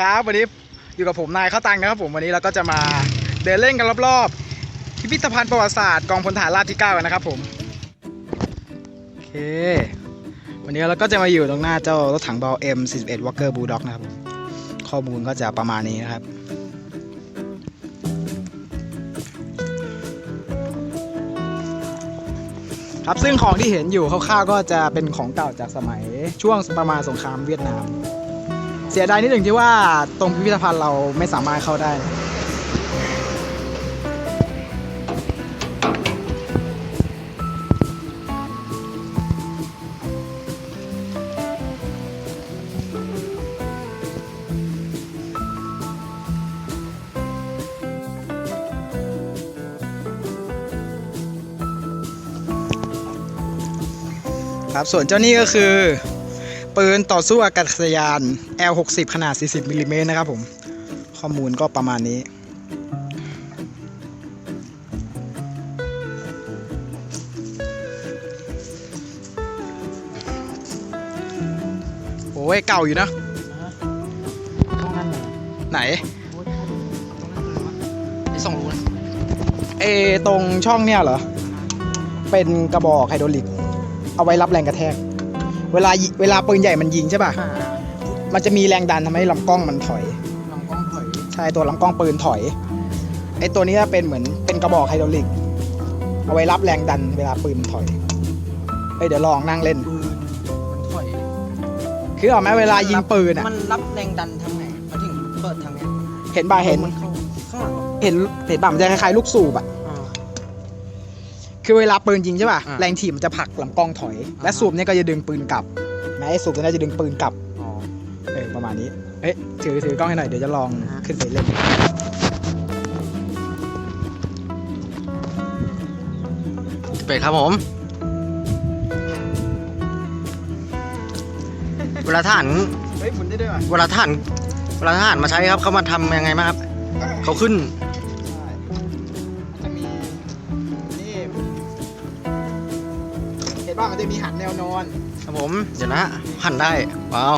ครับวันนี้อยู่กับผมนายข้าวตังนะครับผมวันนี้เราก็จะมาเดินเล่นกันรอบๆพิพิธภัณฑ์ประวัติศาสตร์กองพลทหารราบที่9กันนะครับผมโอเค วันนี้เราก็จะมาอยู่ตรงหน้าเจ้ารถถังเบา M41 Walker Bulldog นะครับข้อมูลก็จะประมาณนี้นะครับครับซึ่งของที่เห็นอยู่คร่าวๆก็จะเป็นของเก่าจากสมัยช่วงประมาณสงครามเวียดนาม สียดายนิดหนึ่งที่ว่าตรงพิพิธภัณฑ์เราไม่สามารถเข้าได้ครับส่วนเจ้านี่ก็คือ ปืนต่อสู้อากาศยาน L60 ขนาด 40มิลลิเมตรนะครับผม ข้อมูลก็ประมาณนี้ โอ้ย เก่าอยู่นะ ไหนไอ้สองรูนะเอตรงช่องเนี่ยเหรอ เป็นกระบอกไฮดรอลิก เอาไว้รับแรงกระแทก เวลายิเวลาปืนใหญ่มันยิงใช่ป่ะ มันจะมีแรงดันทำให้ลำกล้องมันถอย ลำกล้องถอย ใช่ตัวลำกล้องปืนถอย ไอตัวนี้เป็นเหมือนเป็นกระบอกไฮดรอลิก เอาไว้รับแรงดันเวลาปืนมันถอยเอ้ยเดี๋ยวลองนั่งเล่น ปืนมันถอย คือออกไหมเวลายิงปืนอะ มันรับแรงดันทางไหนมาถึงเปิดทางเนี้ยเห็นป่ะเห็น มันเข้าข้างหลัง เหรอเห็นเห็นป่ะมันจะคล้ายๆลูกสูบอะอ่า คือเวลาปืนยิงใช่ป่ะ อ่าแรงถีบมันจะผลักลำกล้องถอย และอ่าฮะสูบเนี่ยก็จะดึงปืนกลับ แม้ไอ้สูบตัวนี้จะดึงปืนกลับ อ๋อ เออประมาณนี้ เอ๊ะถือถือกล้องให้หน่อย เดี๋ยวจะลองอ่าฮะขึ้นไปเล่น เป็ดครับผม เวลาทหารเฮ้ยหมุนได้ด้วยว่ะเวลาทหารเวลาทหารมาใช้ครับเขามาทำยังไงบ้างครับเขาขึ้น จะมีหันแนวนอน ครับผม เดี๋ยวนะ หันได้ ว้าว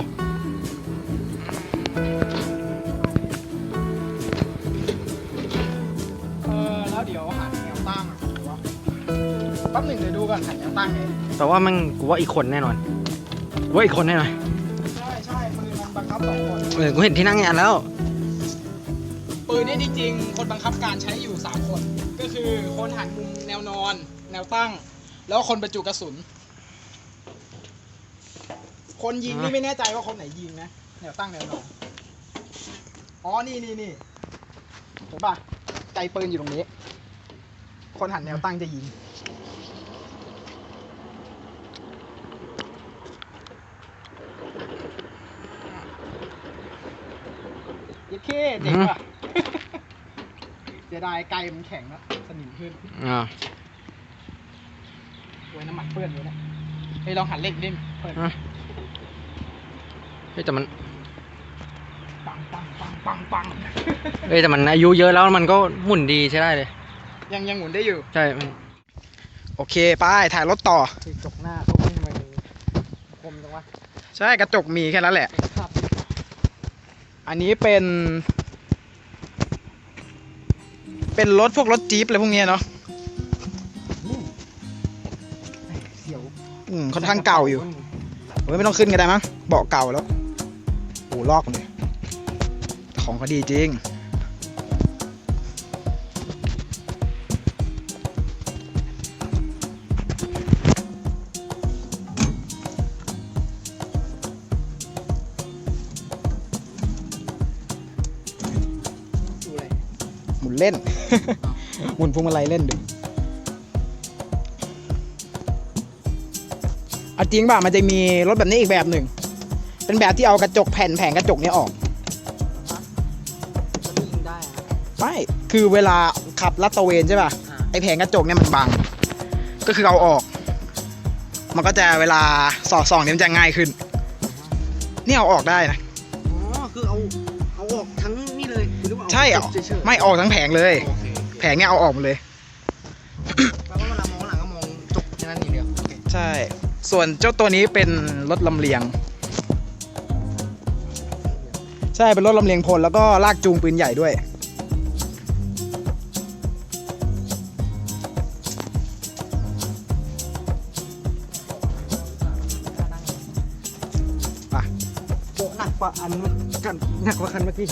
เออ แล้วเดี๋ยวหันแนวตั้งวะแป๊บหนึ่งเดี๋ยวดูก่อนหันแนวตั้งไงแต่ว่ามันกูว่าอีกคนแน่นอนกูว่าอีกคนแน่นอนใช่ใช่ปืนมันบังคับสองคน เออกูเห็นที่นั่งงานแล้ว ปืนเนี่ยจริงๆ คนบังคับการใช้อยู่ 3 คน ก็คือคนหันมุมแนวนอน แนวตั้ง แล้วคนบรรจุกระสุน คนยิงนี่อ่าไม่แน่ใจว่าคนไหนยิงนะแนวตั้งแนวนอนอ๋อนี่นี่นี่เห็นป่ะใจปืนอยู่ตรงนี้ คนหันแนวตั้งจะยิงยัดเข้เจ๋งว่ะเสียดายไกลมันแข็งแล้วสนิมขึ้นอ่าโอ้ยน้ำมันเปื้อนเลยนะเฮ้ยลองหันเล็กดิเปิดอะ เฮ้ยแต่มันปังปังปังปังปังเอ้ยแต่มันอายุเยอะแล้วมันก็หมุนดีใช้ได้เลย ยังยังหมุนได้อยู่ ใช่มันโอเคไปถ่ายรถต่อจกหน้าเขาไม่ทำไมคมจังวะใช่กระจกมีแค่นั้นแหละ ครับอันนี้เป็น เป็นรถพวกรถจี๊ปอะไรพวกเนี้ยเนาะเขียวอืมค่อนข้างเก่าอยู่เฮ้ยไม่ต้องขึ้นก็ได้มั้งเบาะเก่าแล้ว โอ้ลอกเลยของเขาดีจริงดูอะไรหมุนเล่น หมุนพวงมาลัยเล่นดูเอาจริงป่ะมันจะมีรถแบบนี้อีกแบบหนึ่ง เป็นแบบที่เอากระจกแผ่นแผงกระจกเนี้ยออกจะยิงได้อะไม่คือเวลาขับลัดตระเวนใช่ป่ะอ่าไอแผงกระจกเนี่ยมันบัง ก็คือเอาออก มันก็จะเวลาสอดส่องเนี่ยมันจะง่ายขึ้นนี่เอาออกได้นะ อ๋อคือเอาเอาออกทั้งนี่เลยหรือว่าเอาใช่เหรอ เฉยๆไม่ออกทั้งแผงเลย โอเคโอเคแผงเนี่ยเอาออกหมดเลย แปลว่าเวลามองหลังก็มองจกแค่นั้นอย่างเดียวโอเคใช่ ส่วนเจ้าตัวนี้เป็นรถลำเลียง ใใช่เป็นรถลำเลียงพลแล้วก็ลากจูงปืนใหญ่ด้วยป่ะโบหนักกว่าอันเมื่อกันหนักกว่าคันเมื่อกี้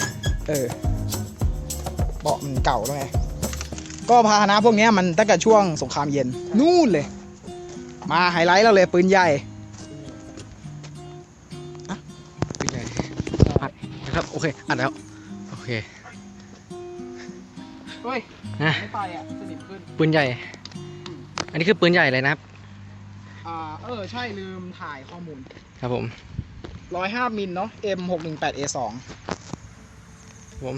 เออเบาะมันเก่าแล้วไง ก็พาหนะพวกเนี้ยมันตั้งแต่ช่วงสงครามเย็น นู่นเลย มาไฮไลท์เราเลยปืนใหญ่ ปืนใหญ่ อันนี้คือปืนใหญ่เลยนะครับ อ่าเออ ใช่ลืมถ่ายข้อมูล ครับผม105มิลเนาะ M 6 1 8 A 2ผม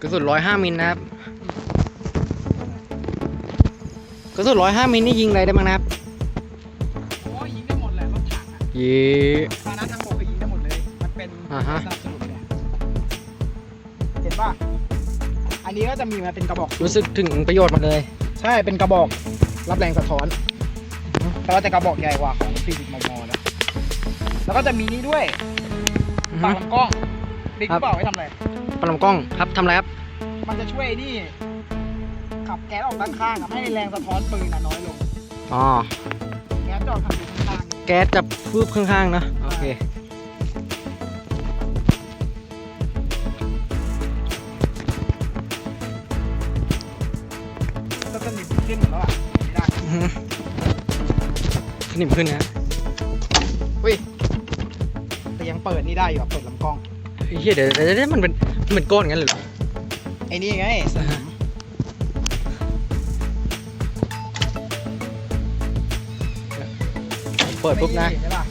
กระสุนร้อยห้ามิลนะครับกระสุนร้อยห้ามิลนี่ยิงอะไรได้บ้างนะครับโอ้ยยิงได้หมดแหละรถถังอะเย้พาหนะทางบกก็ยิงได้หมดเลย มันเป็นอ่าฮะ สนับ นนี้ก็จะมีมาเป็นกระบอก รู้สึกถึงประโยชน์หมาเลย ใช่เป็นกระบอกรับแรงสะท้อน แต่ว่าแต่กระบอกใหญ่กว่าของ 40 มมนะแล้วก็จะมีนี่ด้วยอือปาฮึกลำกล้องบิ๊กครับ เปล่าไว้ทำอะไร ปลำกล้องครับทำอะไรครับ มันจะช่วยนี่ขับแก๊สออกด้านข้างอะให้แรงสะท้อนปืนอะน้อยลง อ๋อ แก๊สจะออกทางด้านข้าง แก๊สจะฟืบข้างๆนะ โอเค สนิมขึ้นนะอุ้ยแต่ยังเปิดนี่ได้อยู่อะเปิดลำกล้องเฮียเดี๋ยวเดี๋ยวเดี๋ยวมันเป็นเหมือนก้อนงั้นเลยเหรอไอ้นี่ไงสอ่านิฮะมเปิดปุ๊บนะใช่ป่ะ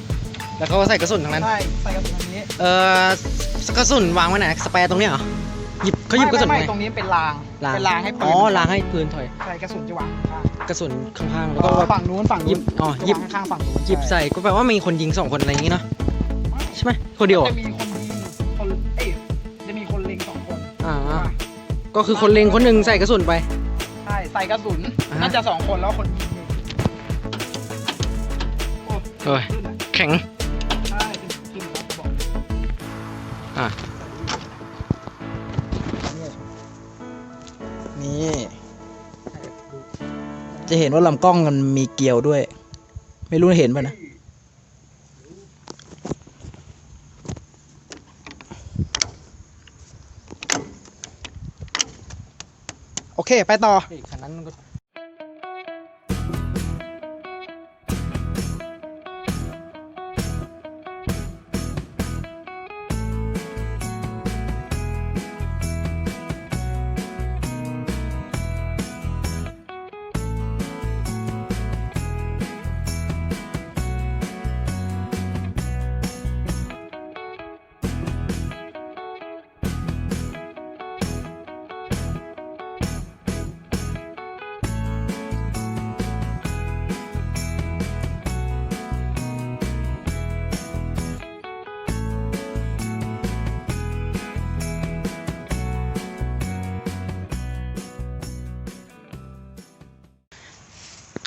แล้วเขาก็ใส่กระสุนตรงนั้น ใช่ใส่กระสุนอันนี้เอ่อกระสุนวางไว้ไหนสเปรย์ตรงเนี้ยเหรอหยิบเขาหยิบกระสุนไม่ไหไม่นตรงนี้เป็นราง ราง เป็นรางให้ปืนอ๋อรางให้ปืนถอยใช่กระสุนจะวางข้างก ระสุนข้างๆๆแล้วก็ฝั่งนู้นฝั่งหยินู้บนอ๋อจะหยิบวางข้างๆฝั่งนู้นหยิบใส่ก็แปลว่ามีคนยิงสองคนอะไรอย่างงี้เนาะใช่ไหมคนเดียวเหรอจะมีคนยิงคนเอ้ยจะมีคนเล็งสองคนอ่าก็คือคนเล็งคนหนึ่งใส่กระสุนไป ใช่ใส่กระสุนอ่าฮะ น่าจะสองคนแล้วคนยิงหนึ่งโอ้โอ้ยขึ้นอะแข็ง ใช่เป็นกินแล้วบอกอะ จะเห็นว่าลำกล้องมันมีเกลียวด้วย ไม่รู้เห็นป่ะนะ โอเค ไปต่อคันนั้นมันก็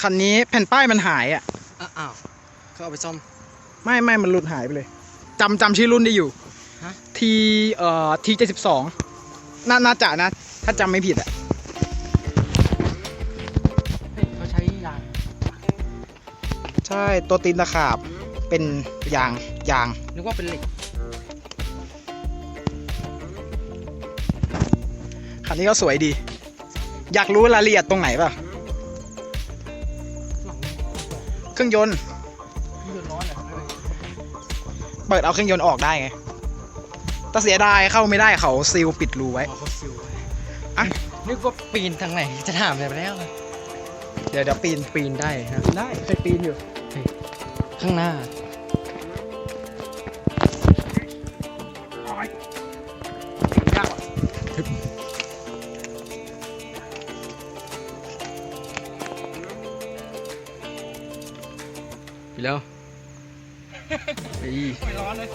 คันนี้แผ่นป้ายมันหายอะอะ อ้าวเขาเอาไปซ่อม ไม่ไม่มันหลุดหายไปเลยจำจำชื่อรุ่นได้อยู่ฮะ ทีเอ่อทีเจ็ดสิบสองน่าน่าจะนะ ถ้าจำไม่ผิดอะ เฮ้ยเขาใช้ยางใช่ตัวตีนตะขาบเป็นยางยาง นึกว่าเป็นเหล็กคันนี้ก็สวยดี อยากรู้รายละเอียดตรงไหนป่ะ เครื่องยนต์ เดือดร้อนเหรอเปิดเอาเครื่องยนต์ออกได้ไงแต่เสียดายเข้าไม่ได้เขาซีลปิดรูไว้ อ๋อเขาซิวไว้อะ นึกว่าปีนทางไหน จะถามไปแล้วเดี๋ยวเดี๋ยวปีนปีนได้นะได้เคยปีนอยู่ ข้างหน้า ไปแล้วไอ้ไม่ร้อนเลย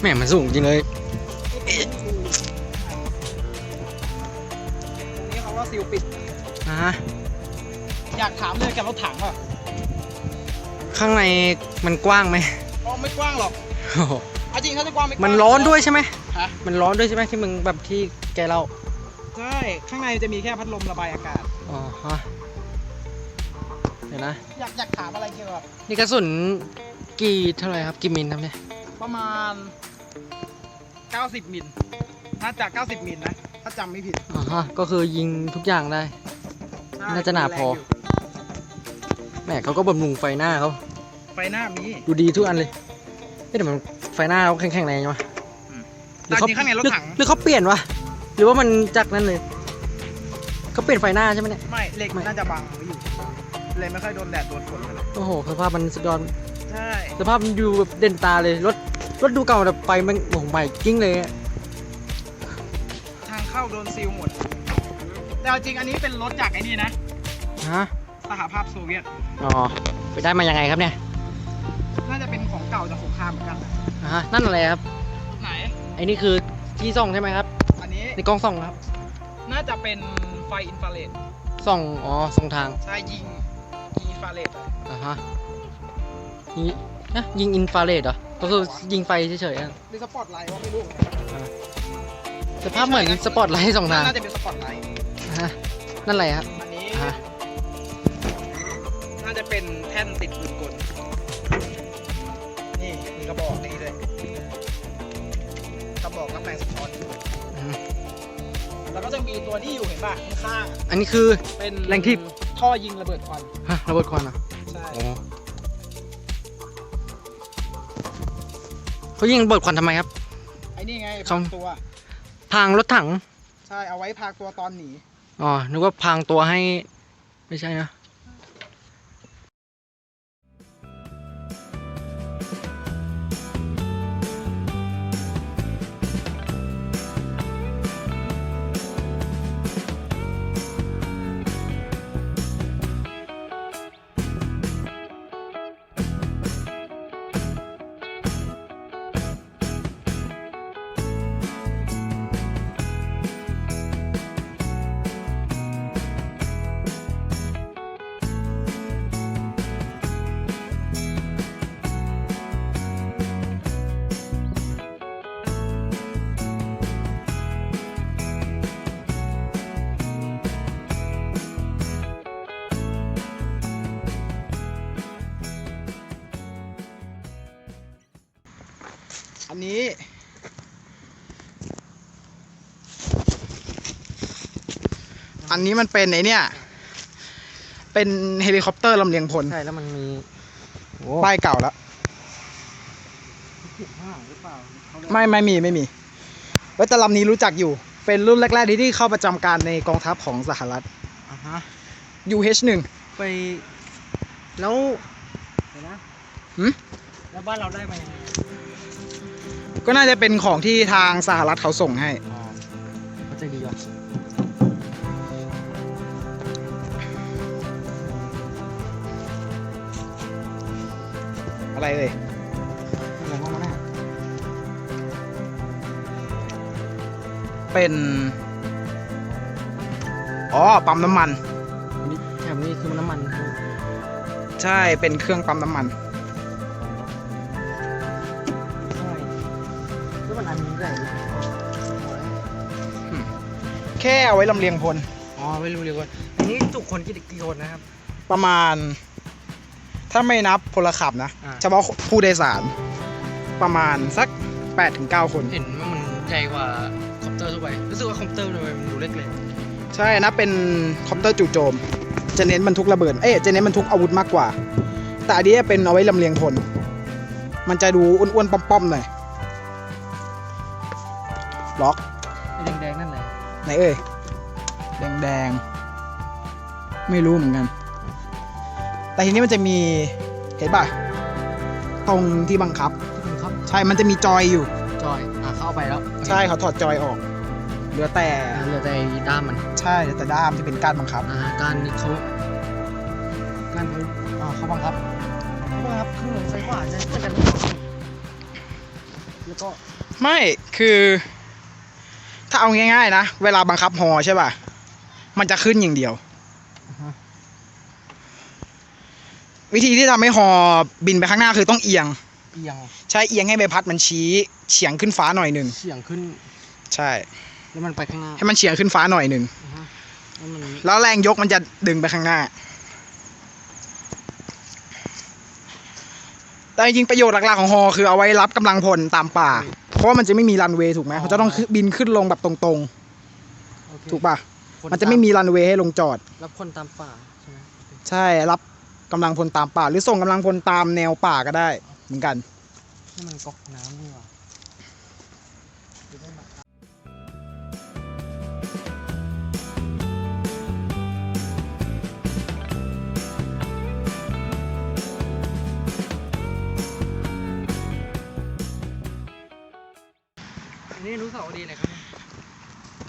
แม่มันสูงจริงเลยตรงนี้เขาก็ซีลปิด อะฮะอยากถามเลยกับรถถังป่ะข้างในมันกว้างไหมอ๋อไม่กว้างหรอกเอาจริงถ้าจะกว้างไม่กว้างมันร้อนด้วยใช่ไหมฮะ มันร้อนด้วยใช่ไหมที่มึงแบบที่แกเล่า ใช่ ข้างในจะมีแค่พัดลมระบายอากาศ อ๋อฮะเดี๋ยวนะ อยากอยากถามอะไรเกี่ยวกับนี่กระสุนกี่เท่าไหร่ครับกี่มิลครับเนี่ย ประมาณ 90 มิลน่าจะ90 มิลนะ ถ้าจำไม่ผิดอ๋อฮะ ก็คือยิงทุกอย่างได้ ใช่น่าจะหนาพอ แรงยู่แหมเขาก็บำรุงไฟหน้าเขาไฟหน้ามี ดูดีทุกอันเลยเอ๊ะแต่มันไฟหน้าเขาแข็งๆแรงจังวะอืมหรือเขาแต่จริงข้างในรถถัง หรือหรือเขาเปลี่ยนวะ หรือว่ามันจากนั้นเลยเขาเปลี่ยนไฟหน้าใช่ไหมเนี่ย ไม่เหล็กไม่ น่าจะบังไว้อยู่เลยไม่ค่อยโดนแดดโดนฝนเท่าไหร่โอ้โหสภาพมันสุดยอดใช่สภาพมันดูแบบเด่นตาเลยรถรถดูเก่าแต่ไฟมันโอ้โหใหม่กิ้งเลยอะทางเข้าโดนซีลหมด แต่เอาจริงอันนี้เป็นรถจากไอ้นี่นะฮะสหภาพโซเวียตอ๋อไปได้มายังไงครับเนี่ยน่าจะเป็นของเก่าจากสงครามเหมือนกันนะอ่าฮะนั่นอะไรครับไหนไอ้นี่คือที่ส่องใช่ไหมครับอันนี้ ในกล้องส่องครับน่าจะเป็นไฟอินฟราเรดส่องอ๋อส่องทางใช่ยิงยิงอินฟราเรดอะอ่าฮะยิงนะยิงอินฟราเรดเหรอก็คือยิงไฟเฉยๆอะหรือสปอตไลท์ว่าไม่รู้สภาพเหมือนสปอตไลท์ส่องทางน่าจะเป็นสปอตไลท์อ่าฮะนั่นอะไรครับอันนี้อ่าฮะน่าจะเป็นแท่นติดปืนกลนี่มีกระบอกนี่เลยกระบอกรับแรงสะท้อนอืม แล้วก็จะมีตัวที่อยู่เห็นป่ะข้างอันนี้คือ ๆเป็นแรงทิพท่อยิงระเบิดควันฮะระเบิดควันเหรอใช่โอ้เขายิงระเบิดควันทำไมครับ ไอ้นี่ไงช่องพรางตัวพรางรถถัง ใช่เอาไว้พรางตัวตอนหนี อ๋อ นึกว่าพรางตัวให้ ไม่ใช่นะ นนี้ อันนี้มันเป็นไอเนี่ย เป็นเฮลิคอปเตอร์ลำเลียงพลใช่แล้วมันมีโอ้ป้ายเก่าแล้วหรือเปล่าไม่ไม่มีไม่มีเว้ยแต่ลำนี้รู้จักอยู่ เป็นรุ่นแรกๆที่ที่เข้าประจำการในกองทัพของสหรัฐ อ่าฮะ UH1 ไป แล้วเดี๋ยวนะหืมแล้วบ้านเราได้มายังไง ก็น่าจะเป็นของที่ทางสหรัฐเขาส่งให้ อ๋อเขาใจดีว่ะอะไรเอ่ยอะไรบ้างวะเนี่ยเป็น อ๋อ ปั๊มน้ำมัน อันนี้แถบนี้คือมันน้ำมันใช่ไหมใช่ เป็นเครื่องปั๊มน้ำมัน ค่เอาไว้ลำเลียงพลอ๋อไม่รู้เลยว่าอันนี้จุคนกี่กี่คนนะครับ ประมาณ ถ้าไม่นับพลขับนะ อ่า เฉพาะผู้โดยสาร ประมาณสัก8-9คน เห็นว่ามันใหญ่กว่าคอปเตอร์ทั่วไปรู้สึกว่าคอปเตอร์ทำไมมันดูเล็กเลยใช่นะเป็นคอมพิวเตอร์จู่โจม จะเน้นบรรทุกระเบิด เอ๊ะจะเน้นบรรทุกอาวุธมากกว่า แต่อันนี้เป็นเอาไว้ลำเลียงพล มันจะดูอ้วนๆป้อมๆหน่อย ล็อก ไหนเอ่ยแดงๆไม่รู้เหมือนกัน แต่ทีนี้มันจะมีเห็นป่ะตรงที่บังคับที่คุณครับ ใช่มันจะมีจอยอยู่ จอย อะเข้าไปแล้วใช่เขาถอดจอยออกเหลือแต่อ่าเหลือแต่ไอ้ด้ามมัน ใช่เหลือแต่ด้ามที่เป็นการบังคับอ่าการนี่เขาการเขาอ่าเขาบังคับเขาบังคับข้างหลังซ้ายขวาจะจะกันแล้วก็ไม่คือ ถ้าเอาง่ายๆนะ เวลาบังคับฮอใช่ป่ะ มันจะขึ้นอย่างเดียวอ่าฮะวิธีที่ทำให้ฮอบินไปข้างหน้าคือต้องเอียง เอียงใช่เอียงให้ใบพัดมันชี้เฉียงขึ้นฟ้าหน่อยหนึ่งเฉียงขึ้น ใช่ แล้วมันไปข้างหน้าให้มันเฉียงขึ้นฟ้าหน่อยหนึ่งอ่าฮะแล้วมันแล้วแรงยกมันจะดึงไปข้างหน้า แต่จริงๆประโยชน์หลักๆของฮอคือเอาไว้รับกำลังพลตามป่า เพราะว่ามันจะไม่มีรันเวย์ถูกไหมเขาจะต้องขึ้นบินขึ้นลงแบบตรงโอเคๆ ถูกป่ะคนมันจะไม่มีรันเวย์ให้ลงจอด รับคนตามป่าใช่ไหมใช่รับกำลังพลตามป่า หรือส่งกำลังพลตามแนวป่าก็ได้ เหมือนกัน นี่มันก๊อกน้ำนี่หว่า นี้อรู้สาวดีเลยครับ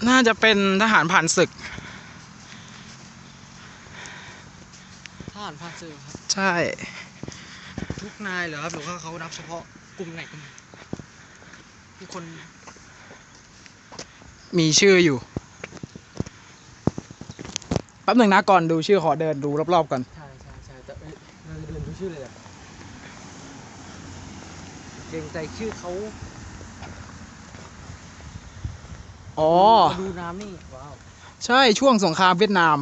น่าจะเป็นทหารผ่านศึก ทหารผ่านศึกครับ ใช่ ทุกนายเหรอครับหรือว่าเขานับเฉพาะกลุ่มไหนกลุ่มไหนทุกคนมีชื่ออยู่แป๊บหนึ่งนะก่อนดูชื่อขอเดินดูรอบๆก่อน ใช่ใช่ใช่แต่เอ้ยเราลืมดูชื่อเลยอะเกรงใจชื่อเขา อ๋อมาดูน้ำนี่ว้าวใช่ช่วงสงครามเวียดนาม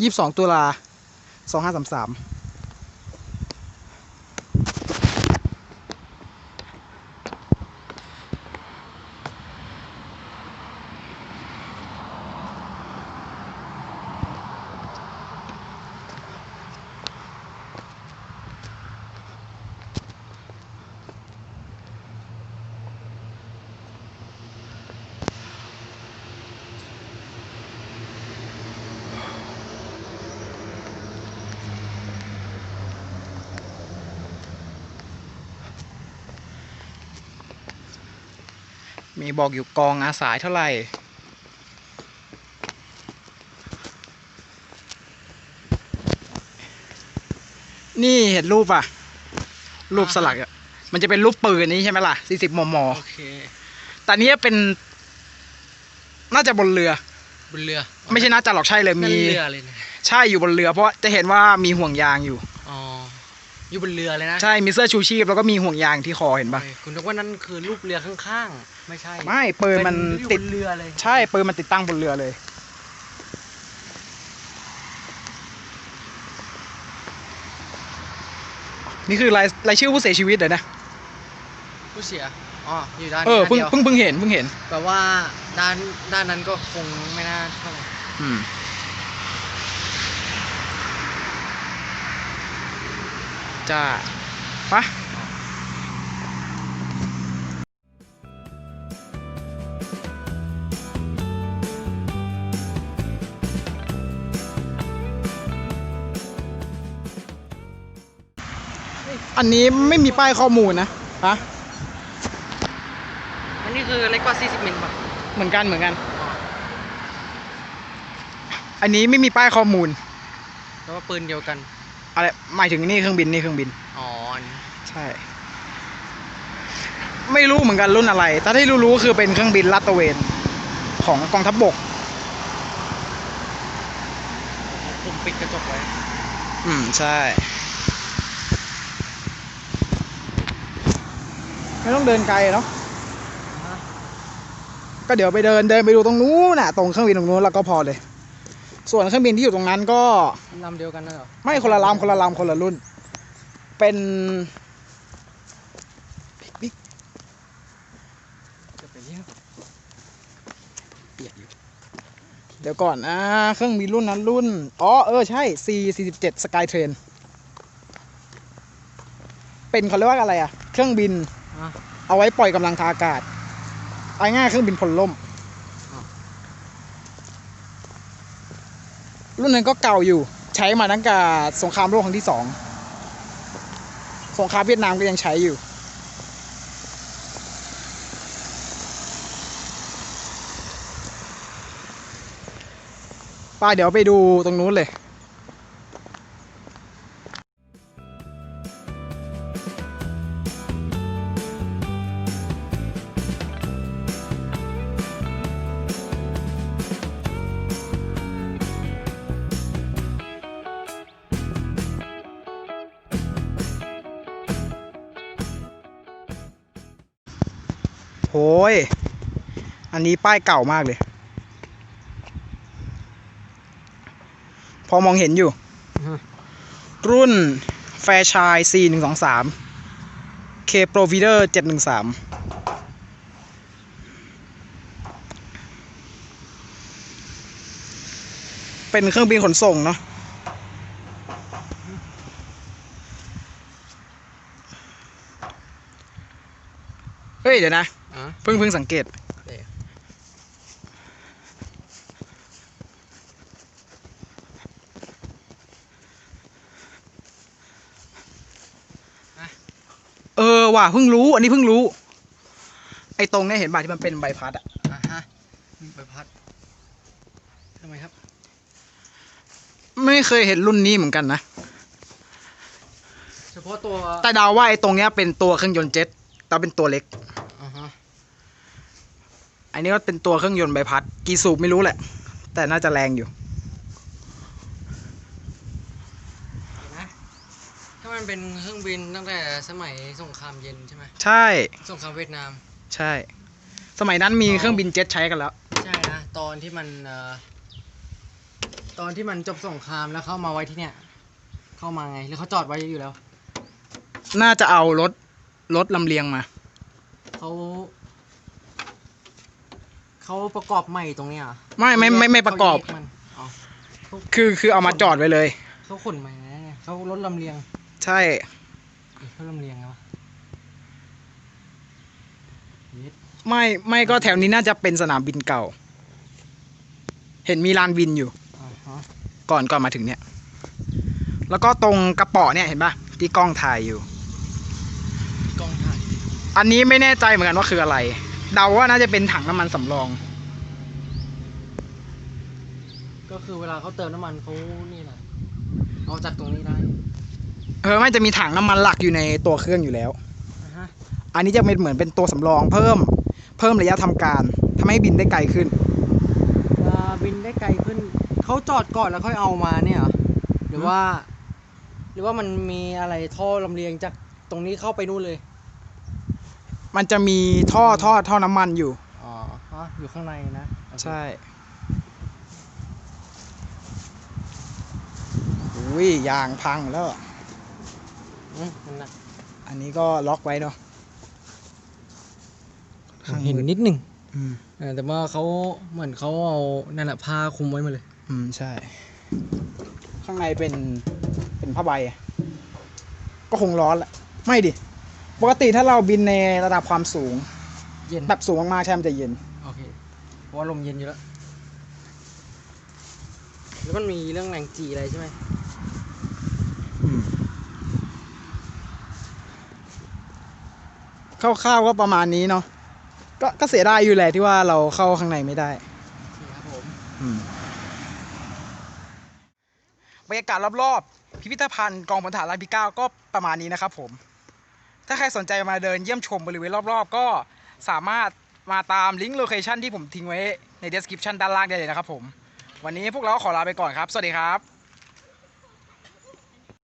ยี่สิบสองตุลาสองห้าสามสาม มีบอกอยู่กองอาสายเท่าไหร่ นี่เห็นรูปอะ รูปสลักอะ มันจะเป็นรูปปืนนี้ใช่ไหมล่ะสี่สิบมมโอเคแต่อันนี้เป็น น่าจะบนเรือ บนเรือ ไม่ใช่น่าจะหรอกใช่เลยนั่นมีเรือเลยนะใช่อยู่บนเรือเพราะจะเห็นว่ามีห่วงยางอยู่ อ๋ออยู่บนเรือเลยนะใช่มีเสื้อชูชีพแล้วก็มีห่วงยางที่คอเห็นปะโอเคคุณนึกว่านั่นคือรูปเรือข้างๆ ไม่ใช่ไม่ปืนมันอยู่ติดบนเรือเลย ใช่ปืนมันติดตั้งบนเรือเลย นี่คือรายรายชื่อผู้เสียชีวิตเหรอนะผู้เสีย อ๋อ อยู่ด้านเออด้านเพิ่งเดียวเพิ่งเพิ่งเห็นเพิ่งเห็น แปลว่าด้านด้านนั้นก็คงไม่น่าเท่าไหร่อืม จ้าปะอันนี้ไม่มีป้ายข้อมูลนะฮะอันนี้คือเล็กกว่า 40มิลป่ะเหมือนกันเหมือนกันอ๋ออันนี้ไม่มีป้ายข้อมูลแปลว่าปืนเดียวกัน อะไรหมายถึงนี่เครื่องบินนี่เครื่องบิน อ๋ออันนี้ใช่ ไม่รู้เหมือนกันรุ่นอะไร แต่ที่รู้ๆคือเป็นเครื่องบินลาดตระเวน ของกองทัพบบก ผมปิดกระจกไว้อืมใช่ ไม่ต้องเดินไกลเนาะฮะก็เดี๋ยวไปเดินเดินไปดูตรงนู้นน่ะ ตรงเครื่องบินตรงนู้นแล้วก็พอเลย ส่วนเครื่องบินที่อยู่ตรงนั้นก็ลำเดียวกันนะเหรอไม่คนละลำคนละลำคนละรุ่น เป็นบิ๊กจะไปเรียกเปียกอยู่เดี๋ยวก่อนอ่าเครื่องบินรุ่นนั้นรุ่นอ๋อเออใช่ C 47 Skytrain เป็นเขาเรียกว่าอะไรอะเครื่องบินอะเอาไว้ปล่อยกำลังทางอากาศเอาง่ายๆเครื่องบินพลล่ม อะ รุ่นนั้นก็เก่าอยู่ ใช้มาตั้งแต่สงครามโลกครั้งที่สองสงครามเวียดนามก็ยังใช้อยู่ ป้าเดี๋ยวไปดูตรงนู้นเลย ยอันนี้ป้ายเก่ามากเลย พอมองเห็นอยู่ รุ่นแฟร์ชาย C 1 2 3 K Provider 713เป็นเครื่องบินขนส่งเนาะเฮ้ย เดี๋ยวนะอะ เพิ่งเพิ่งสังเกตเอ๊ะเออว่ะเพิ่งรู้ อันนี้เพิ่งรู้ ไอ้ตรงเนี้ยเห็นป่ะที่มันเป็นใบพัดอะอะฮะใบพัดทำไมครับ ไม่เคยเห็นรุ่นนี้เหมือนกันนะ เฉพาะตัวแต่เดาว่าไอ้ตรงเนี้ยเป็นตัวเครื่องยนต์เจ็ตแต่เป็นตัวเล็กอ่าฮะ อันนี้ก็เป็นตัวเครื่องยนต์ใบพัด กี่สูบไม่รู้แหละ แต่น่าจะแรงอยู่เห็นไหมถ้ามันเป็นเครื่องบินตั้งแต่สมัยสงครามเย็นใช่ไหมใช่ สงครามเวียดนาม ใช่ สมัยนั้นมีเครื่องบินเจ็ตใช้กันแล้ว ใช่นะตอนที่มันเอ่อตอนที่มันจบสงครามแล้วเข้ามาไว้ที่เนี่ย เข้ามาไงหรือเขาจอดไว้อยู่แล้ว น่าจะเอารถรถลำเลียงมาเขา เขาประกอบใหม่ตรงเนี้ยเหรอไม่ไม่ไม่ไม่ประกอบ เขาแยมันอ๋อคือคือเอามาจอดไว้เลย เขาขนมาไงเขารถลำเลียงใช่เขาลำเลียงไงวะเย็ดไม่ไม่ก็แถวนี้น่าจะเป็นสนามบินเก่า เห็นมีลานบินอยู่อ่าฮะก่อนก่อนมาถึงเนี่ย แล้วก็ตรงกระเป๋อเนี่ยเห็นปะที่กล้องถ่ายอยู่ กล้องถ่ายอันนี้ไม่แน่ใจเหมือนกันว่าคืออะไร เดาว่าน่าจะเป็นถังน้ำมันสำรอง ก็คือเวลาเขาเติมน้ำมันเขานี่แหละเอาจากตรงนี้ได้เออไม่จะมีถังน้ำมันหลักอยู่ในตัวเครื่องอยู่แล้ว อ่าฮะอันนี้จะเป็นเหมือนเป็นตัวสำรองเพิ่ม เพิ่มระยะทำการทำให้บินได้ไกลขึ้นอ่าบินได้ไกลขึ้นเขาจอดก่อนแล้วค่อยเอามาเนี่ยเหรอหรือว่า หรือว่ามันมีอะไรท่อลำเลียงจากตรงนี้เข้าไปนู่นเลย มันจะมีท่อท่อท่อน้ำมันอยู่ อ๋อฮะอยู่ข้างในนะใช่อุ้ยยางพังแล้ว อืมมันหนักอันนี้ก็ล็อกไว้เนาะเห็นนิดหนึ่งอืม เออแต่ว่าเขาเหมือนเขาเอานั่นแหละผ้าคลุมไว้หมาเลย อืม ใช่ ข้างในเป็นเป็นผ้าใบก็คงร้อนแหละ ไม่ดิ ปกติถ้าเราบินในระดับความสูง เย็นแบบสูงมากๆใช่มันจะเย็น โอเคเพราะว่าลมเย็นอยู่แล้ว แล้วมันมีเรื่องแรงจีอะไรใช่ไหมคร่าวๆก็ประมาณนี้เนาะก็ก็เสียดายอยู่แหละที่ว่าเราเข้าข้างในไม่ได้นี่ครับผมบรรยากาศรอบๆ พิพิธภัณฑ์กองพลทหารราบที่เก้าก็ประมาณนี้นะครับผม ถ้าใครสนใจมาเดินเยี่ยมชมบริเวณรอบๆ ก็สามารถมาตามลิงก์โลเคชันที่ผมทิ้งไว้ใน description ด้านล่างได้เลยนะครับผม วันนี้พวกเราขอลาไปก่อนครับ สวัสดีครับ